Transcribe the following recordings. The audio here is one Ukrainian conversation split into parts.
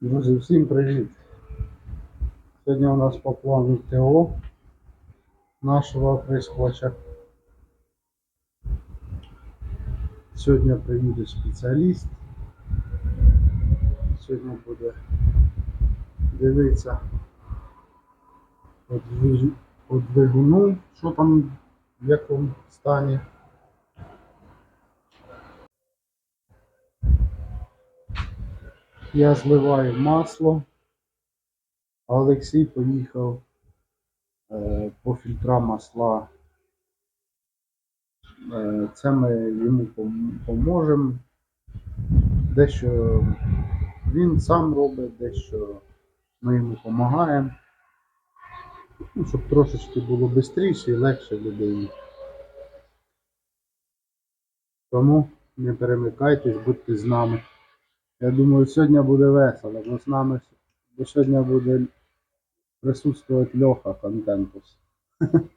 Друзі, всім привіт! Сьогодні у нас по плану ТО нашого прискоча. Сьогодні приїде спеціаліст. Сьогодні буде дивитися по двигуну, що там в якому стані. Я зливаю масло. А Олексій поїхав е, по фільтрам масла. Е, це ми йому пом- поможемо. Дещо він сам робить, дещо ми йому допомагаємо. Ну, щоб трошечки було швидше і легше людині. Тому не перемикайтесь, будьте з нами. Я думаю, сьогодні буде весело, бо з нами бо сьогодні буде присутствувати Льоха Контентус.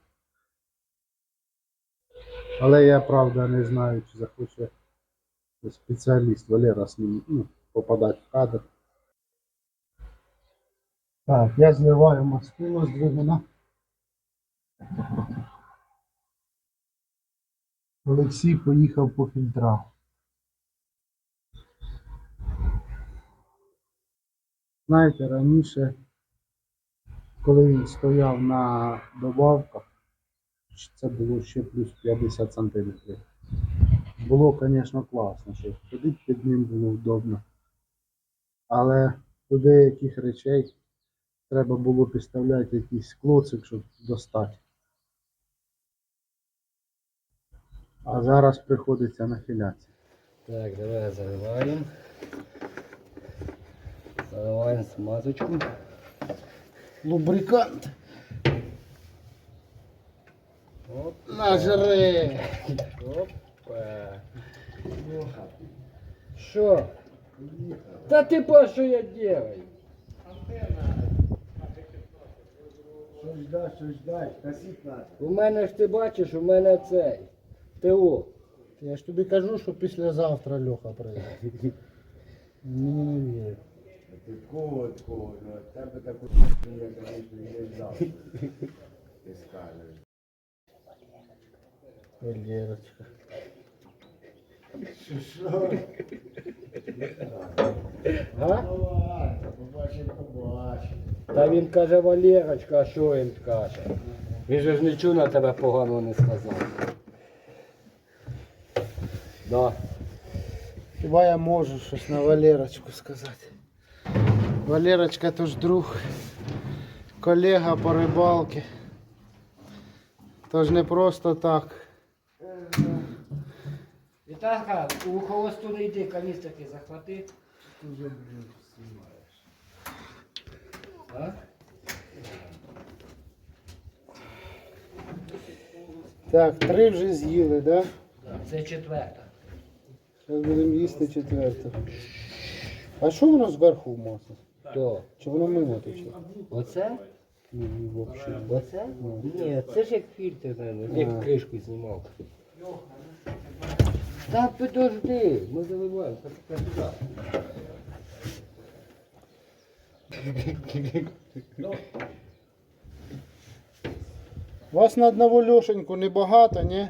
Але я правда не знаю, чи захоче спеціаліст Валера з ним ну, попадати в кадр. Так, я зливаю маскулу з двигуна. Олексій поїхав по фільтрах. Знаєте, раніше, коли він стояв на добавках, це було ще плюс 50 сантиметрів. Було, звісно, класно, що ходити під ним було вдобно. Але до деяких речей треба було підставляти якийсь клоцик, щоб достати. А зараз приходиться нахилятися. Так, давай заливаем. Заливаем смазочку. Лубрикант Оп, нажре. опа. Що? Та ти по що я делаю? Що ждать, що ждать, косить надо. У мене ж ти бачиш, у мене цей. ТО. Я ж тобі кажу, що післязавтра Льоха прийде. Мені не вірю. Ти кого, кого, ну от тебе таку я, конечно, не ждав. Ти скажеш. Валерочка. Що, що? А? Ладно, побачимо, побачимо. Та він каже Валерочка, а що він каже? Він же ж нічого на тебе поганого не сказав. Да. Хіба я можу щось на Валерочку сказати? Валерочка то ж друг, колега по рибалці. Тож не просто так. Віталка, у холосту не йди, каністрики захвати. Ти вже блін, знімаєш. А? Так, три вже з'їли, да? Це четверта. Зараз будемо їсти четверту. А що воно зверху масло? То. Чи воно мимо тече? Оце? Ні, ні, взагалі. Оце? Ні, це ж як фільтр, наверное, як кришку знімав. Та подожди, ми заливаємо. так. Вас на одного Льошеньку небагато, ні?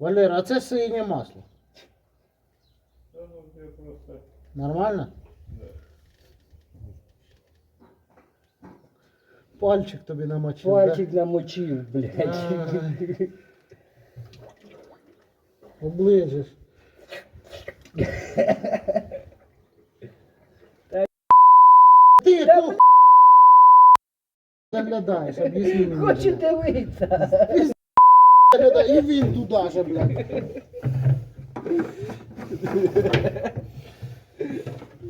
Валера, а це синє масло. Нормально? Пальчик тобі намочив. Пальчик намочив, блядь. Ай. Оближеш. Ти яку заглядаєш, об'ясни мені. Хочу дивитися. І він туди же, блядь.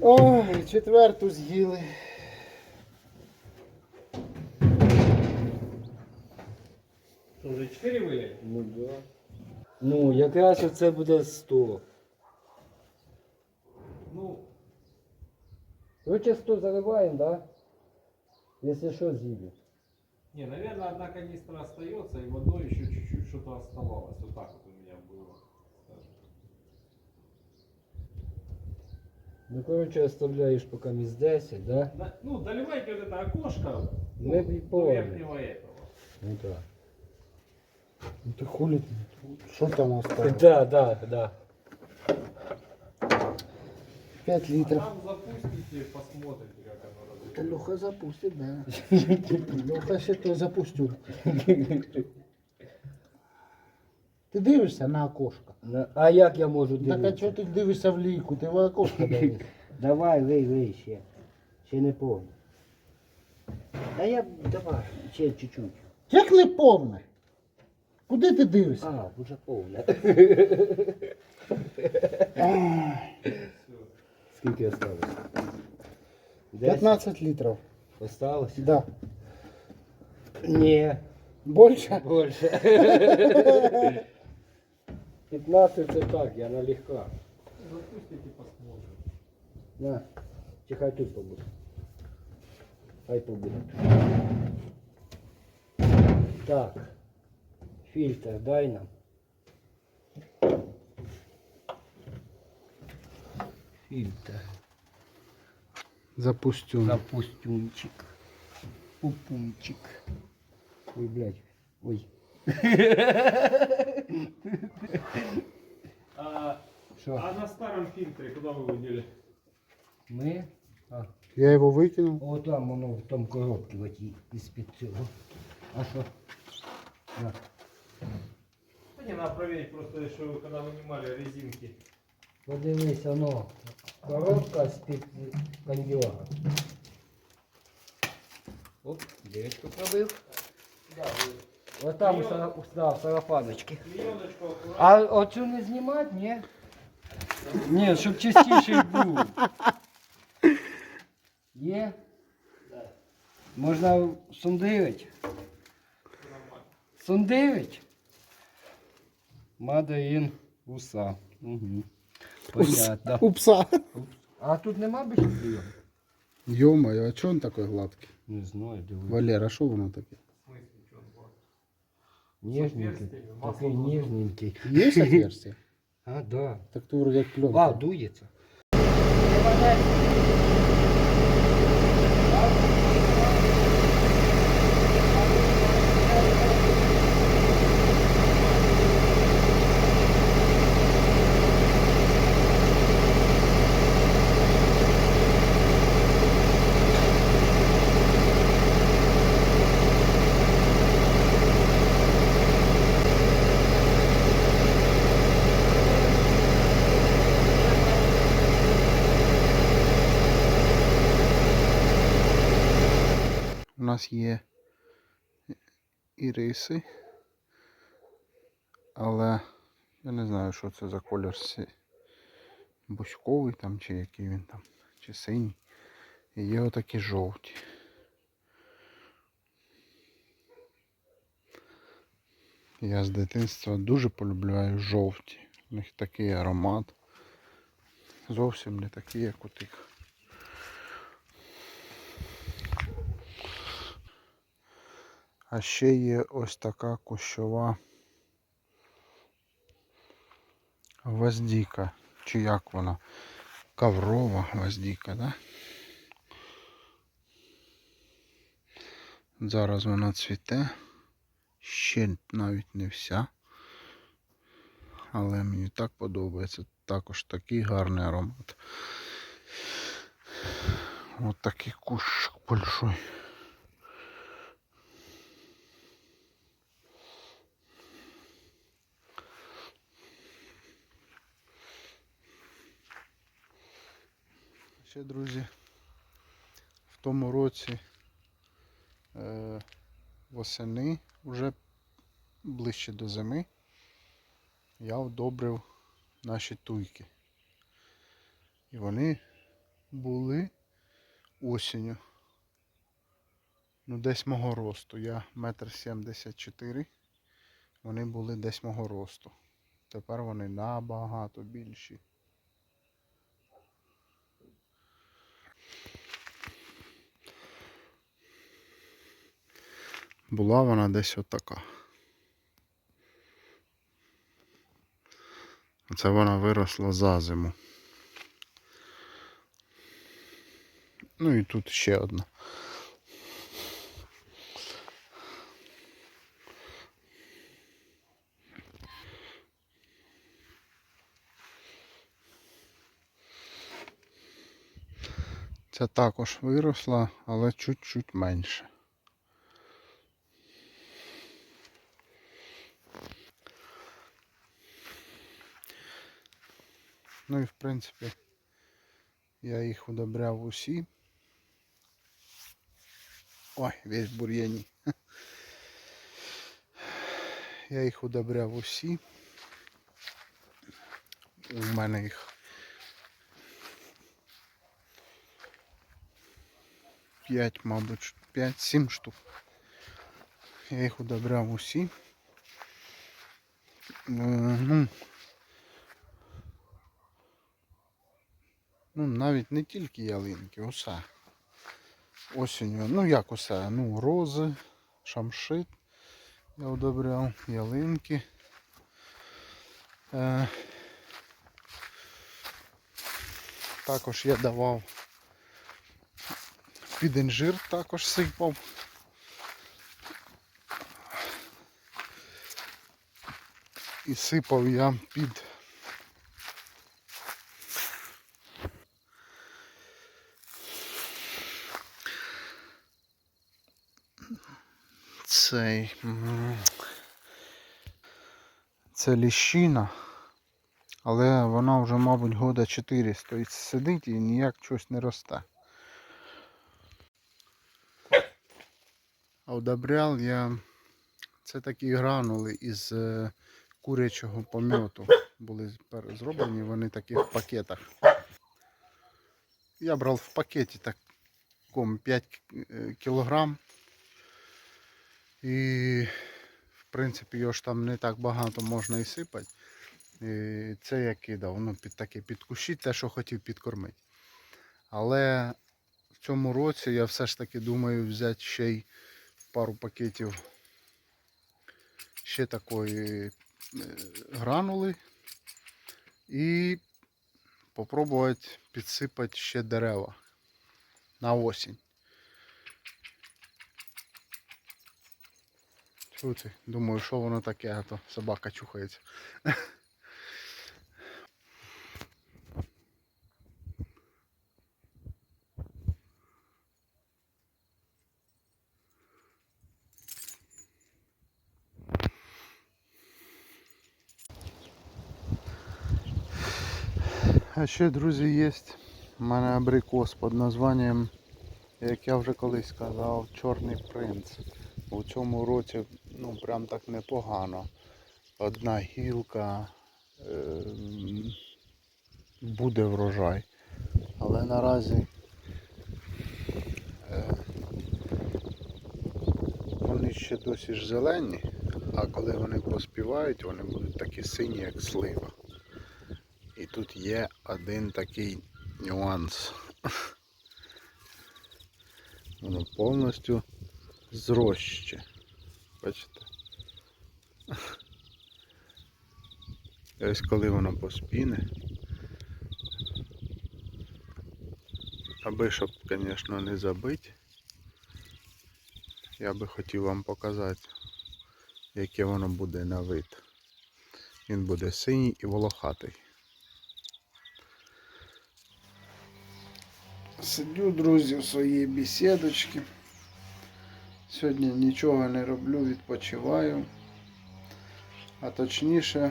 Ой, четверту з'їли. Ну да. Ну, якраз оце буде 100. Ну. Короче, 100 заливаємо, да? Якщо що, з'їду. Не, наверное, одна канистра остается, и в одной еще чуть-чуть что-то оставалось. Вот так вот у меня было. скажем. Ну, коротше, оставляєш поки місь 10, да? Да, ну, доливайте вот это окошко Мы ну, и до поняли. верхнего этого. Ну так. Ну ти хули? Що там осталось? Да, да, да. 5 А літрів. там запустите, посмотрите, как оно Та разойдется. Леха запустить, да. Леха ще то запустив. Ти дивишся на окошко. А як я можу Так а дивитися? чого ти дивишся в лійку? Ти в окошко дивишся. Давай, вий, вий ще. Ще не повно. Та я, давай, ще чуть-чуть. Як не повне? Куди ти дивишся? А, вже повне. Скільки осталось? 15 літрів. Осталось? Да. Ні, Більше? більше. 15 це так, я налегка. Запустите, посмотрим. На, чи хай тут побуде. Хай побуде. Так. Фільтр дай нам. Фільтр. Запустю. Запустунчик. Пупунчик. Ой, блядь. Ой. А, Що? а на старом фильтре куда вы его дели? Ми? А, Я його викинув. о, там воно в тому коробці в отій із-під цього. А що? На. Да не, надо проверить просто, что вы когда вынимали резинки. Подивись, воно. Коробка з-під кондьора. Оп, дирочку пробив. Ось там у сара- у да, в сарафаночці. А оцю не знімати, ні? Ні, щоб частіше був. Є? Можна сундивить. Сундивить? Мадаїн уса. Угу. Понятно. Упса. А тут нема більше прийому? Йо-моє, а чого він такий гладкий? Не знаю, дивись. Валера, що воно таке? В смысле, что он был? Ніжненький. Такой нежненький. Є отверстие? А, да. Так ты вроде как. А, дується. Нас є іриси, але я не знаю, що це за колір бузьковий там, чи який він там, чи синій. І є отакі жовті. Я з дитинства дуже полюбляю жовті. У них такий аромат. Зовсім не такий, як у тих. А ще є ось така кущова гвоздіка. Чи як вона? Коврова гвоздіка, да? Зараз вона цвіте. Ще навіть не вся. Але мені так подобається. Також такий гарний аромат. Ось такий кущик большой. Ще, друзі, в тому році е, восени, вже ближче до зими, я одобрив наші туйки. І вони були осінню. Ну, десь мого росту. Я метр сімдесят. Вони були десь мого росту. Тепер вони набагато більші. Була вона десь отака. Це вона виросла за зиму. Ну і тут ще одна. Ця також виросла, але чуть-чуть менше. Ну і в принципі я їх удобряв усі. Ой, весь бур'яні. Я їх удобряв усі. У мене їх 5, мабуть, 5-7 штук. Я їх удобряв усі. Е, Ну, ну, навіть не тільки ялинки, усе. Осінню, ну як усе, ну, рози, шамшит я удобряв, ялинки. Е, також я давав під інжир також сипав. І сипав я під цей. Це ліщина, але вона вже, мабуть, года 4 стоїть сидить і ніяк щось не росте. А удобряв я. Це такі гранули із е, курячого помьоту. Були зроблені вони такі в пакетах. Я брав в пакеті такому 5 е, кілограм. І в принципі його ж там не так багато можна і сипати. І це я кидав ну, під таке під кущі, те, що хотів підкормити. Але в цьому році я все ж таки думаю взяти ще й пару пакетів ще такої е, гранули і попробувати підсипати ще дерева на осінь. Чути, думаю, що воно таке, а то собака чухається. А ще, друзі, є у мене абрикос під названням, як я вже колись сказав, Чорний принц. У цьому році ну прям так непогано. Одна гілка е, буде врожай. Але наразі е, вони ще досі ж зелені, а коли вони поспівають, вони будуть такі сині, як слива. І тут є один такий нюанс. Воно повністю зроща. Бачите? І ось коли воно поспіне. Аби щоб, звісно, не забити, я би хотів вам показати, яке воно буде на вид. Він буде синій і волохатий. Сидю, друзі, в своїй бесідочці. Сьогодні нічого не роблю, відпочиваю. А точніше,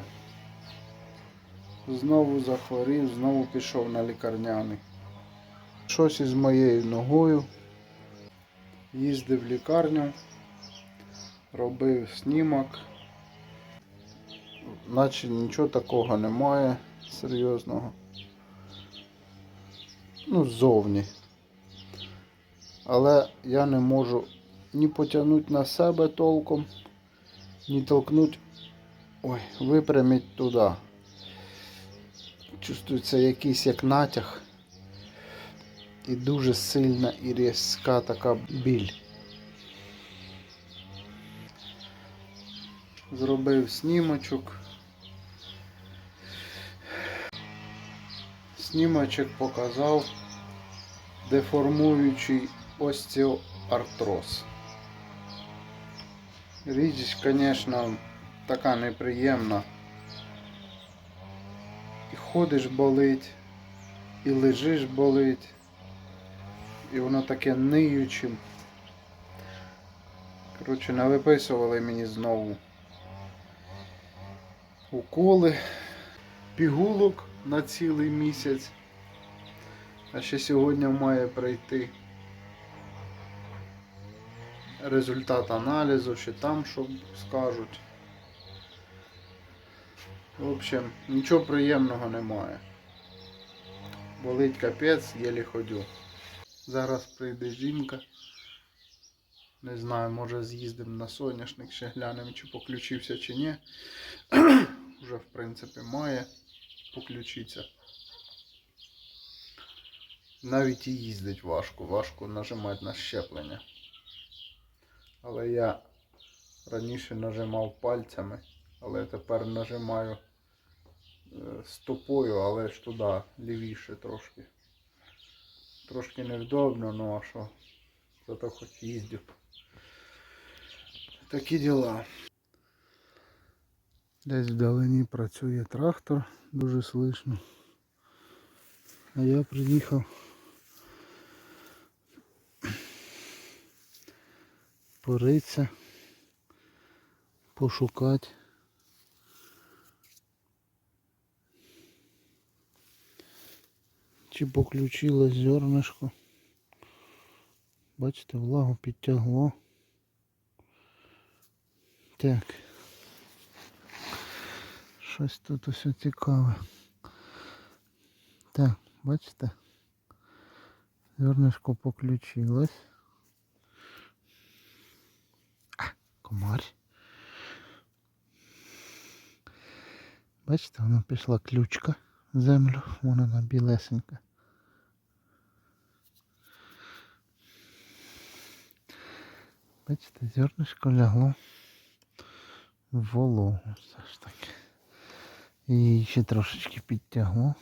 знову захворів, знову пішов на лікарняний. Щось із моєю ногою. Їздив в лікарню, робив снімок. Наче нічого такого немає серйозного. Ну, ззовні. Але я не можу ні потягнути на себе толком, ні толкнути, ой, випрямити туди. Чувствується якийсь як натяг. І дуже сильна і різка така біль. зробив снімочок. Снімочок показав деформуючий остеоартроз. Річ, звісно, така неприємна. І ходиш болить, і лежиш болить, і воно таке ниючим. Коротше, навиписували мені знову уколи, пігулок на цілий місяць. А ще сьогодні має прийти результат аналізу, чи там що скажуть. В общем, нічого приємного немає. Болить капець, єлі ходю. Зараз прийде жінка. Не знаю, може з'їздимо на соняшник, ще глянемо, чи поключився, чи ні. Вже, в принципі, має поключитися. Навіть і їздить важко, важко нажимати на щеплення. Але я раніше нажимав пальцями, але тепер нажимаю е, стопою, але ж туди лівіше трошки. Трошки невдобно, ну а що? Зато хоч їздю. Такі діла. Десь вдалині працює трактор, дуже слышно. А я приїхав поритися, пошукати. Чи поключилось зернышко. Бачите, влагу підтягло. Так. Щось тут усе цікаве. Так, бачите? Зернышко поключилось. А, комар. Бачите, вона пішла ключка в землю, вона на білесенька. Бачите, зернышко лягло в вологу все ж таки. І ще трошечки підтягло.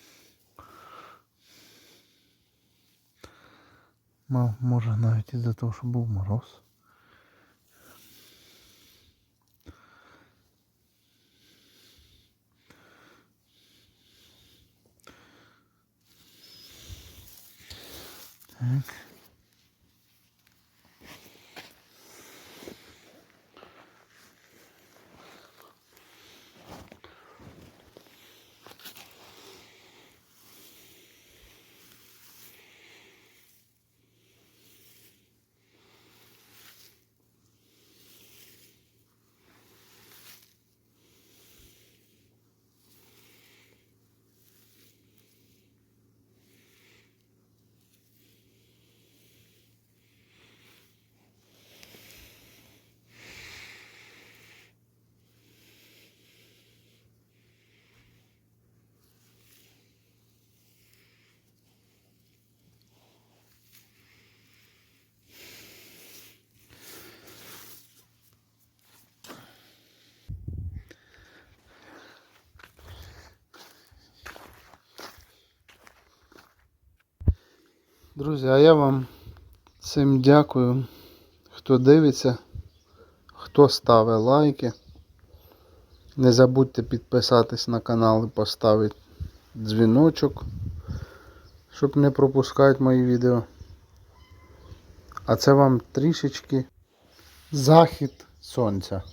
Мав, може навіть із-за того, що був мороз. Так. Друзі, а я вам всім дякую, хто дивиться, хто ставить лайки. Не забудьте підписатись на канал і поставити дзвіночок, щоб не пропускати мої відео. А це вам трішечки захід сонця.